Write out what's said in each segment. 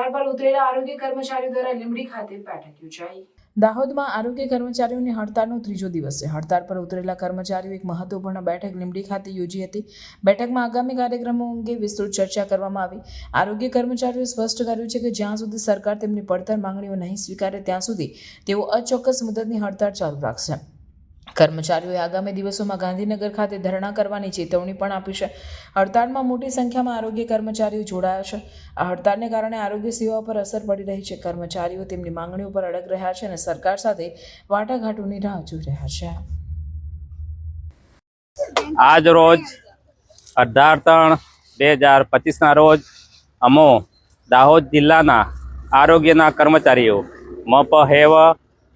હડતાળ પર ઉતરેલા આરોગ્ય કર્મચારીઓ દ્વારા લીંબડી ખાતે બેઠક યોજાઈ. દાહોદમાં આરોગ્ય કર્મચારીઓની હડતાળનો ત્રીજો દિવસ છે. હડતાળ પર ઉતરેલા કર્મચારીઓ એક મહત્વપૂર્ણ બેઠક લીંબડી ખાતે યોજી હતી. બેઠકમાં આગામી કાર્યક્રમો અંગે વિસ્તૃત ચર્ચા કરવામાં આવી. આરોગ્ય કર્મચારીઓએ સ્પષ્ટ કર્યું છે કે જ્યાં સુધી સરકાર તેમની પડતર માંગણીઓ નહીં સ્વીકારે ત્યાં સુધી તેઓ અચોક્કસ મુદતની હડતાળ ચાલુ રાખશે. કર્મચારીઓએ આગામી દિવસોમાં ગાંધીનગર ખાતે ધરણા કરવાની ચેતવણી પણ આપી છે. હડતાળમાં મોટી સંખ્યામાં આરોગ્ય કર્મચારીઓ જોડાયા છે. આ હડતાળને કારણે આરોગ્ય સેવા પર અસર પડી રહી છે. કર્મચારીઓ તેમની માંગણીઓ પર અડગ રહ્યા છે અને સરકાર સાથે વાટાઘાટોની રાહ જોઈ રહ્યા છે. આજ રોજ અઢાર ત્રણ બે હજાર પચીસના રોજ અમો દાહોદ જિલ્લાના આરોગ્યના કર્મચારીઓ મપ have,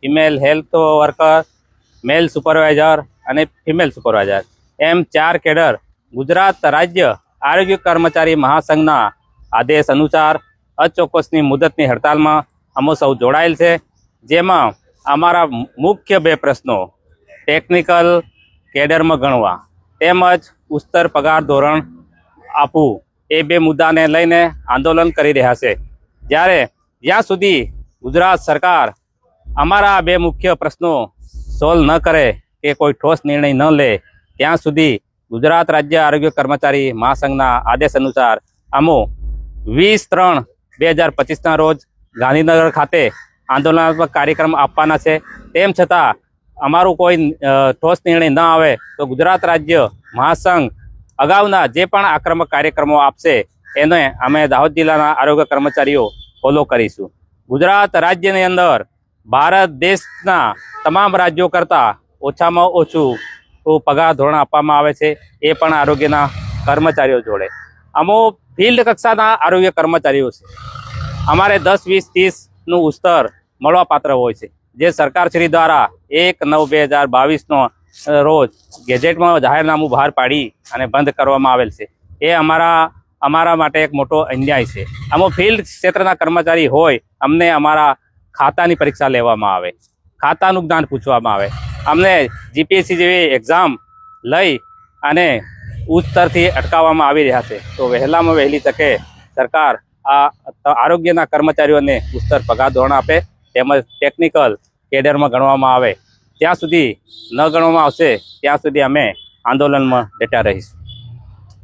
female health worker male supervisor અને ફિમેલ સુપરવાઇઝર એમ ચાર કેડર ગુજરાત રાજ્ય આરોગ્ય કર્મચારી મહાસંઘના આદેશ અનુસાર અચોક્કસની મુદતની હડતાલમાં અમો સૌ જોડાયેલ છે. જેમાં અમારા મુખ્ય બે પ્રશ્નો ટેકનિકલ કેડરમાં ગણવા તેમજ ઉત્તર પગાર ધોરણ આપવું. એ બે મુદ્દાને લઈને આંદોલન કરી રહ્યા છે. જ્યારે જ્યાં સુધી ગુજરાત સરકાર અમારા બે મુખ્ય પ્રશ્નો સોલ્વ ન કરે કે કોઈ ઠોસ નિર્ણય ન લે, ત્યાં સુધી ગુજરાત રાજ્ય આરોગ્ય કર્મચારી મહાસંઘના આદેશ અનુસાર અમો વીસ ત્રણ બે હજાર પચીસના રોજ ગાંધીનગર ખાતે આંદોલનાત્મક કાર્યક્રમ આપવાના છે. તેમ છતાં અમારું કોઈ ઠોસ નિર્ણય ન આવે તો ગુજરાત રાજ્ય મહાસંઘ અગાઉના જે પણ આક્રમક કાર્યક્રમો આપશે એને અમે દાહોદ જિલ્લાના આરોગ્ય કર્મચારીઓ ફોલો કરીશું. ગુજરાત રાજ્યની અંદર ભારત દેશના તમામ રાજ્યો કરતાં ઓછામાં ઓછું પગાર ધોરણ આપવામાં આવે છે, એ પણ આરોગ્યના કર્મચારીઓ જોડે. અમો ફિલ્ડ કક્ષાના આરોગ્ય કર્મચારીઓ છે. અમારે દસ, વીસ ત્રીસનું ઉસ્તર મળવાપાત્ર હોય છે. જે સરકારશ્રી દ્વારા એક નવ બે હજાર બાવીસનો રોજ ગેજેટમાં જાહેરનામું બહાર પાડી અને બંધ કરવામાં આવેલ છે. એ અમારા અમારા માટે એક મોટો અન્યાય છે. આમાં ફિલ્ડ ક્ષેત્રના કર્મચારી હોય, અમને અમારા ખાતાની પરીક્ષા લેવામાં આવે, ખાતાનું જ્ઞાન પૂછવામાં આવે. અમને જીપીએસસી જેવી એક્ઝામ લઈ અને ઉચ્ચ સ્તરથી અટકાવવામાં આવી રહ્યા છે. તો વહેલામાં વહેલી તકે સરકાર આ આરોગ્યના કર્મચારીઓને ઉચ્ચતર પગાર ધોરણ આપે, તેમજ ટેકનિકલ કેડરમાં ગણવામાં આવે. ત્યાં સુધી ન ગણવામાં આવશે, ત્યાં સુધી અમે આંદોલનમાં ડેટા રહીશું.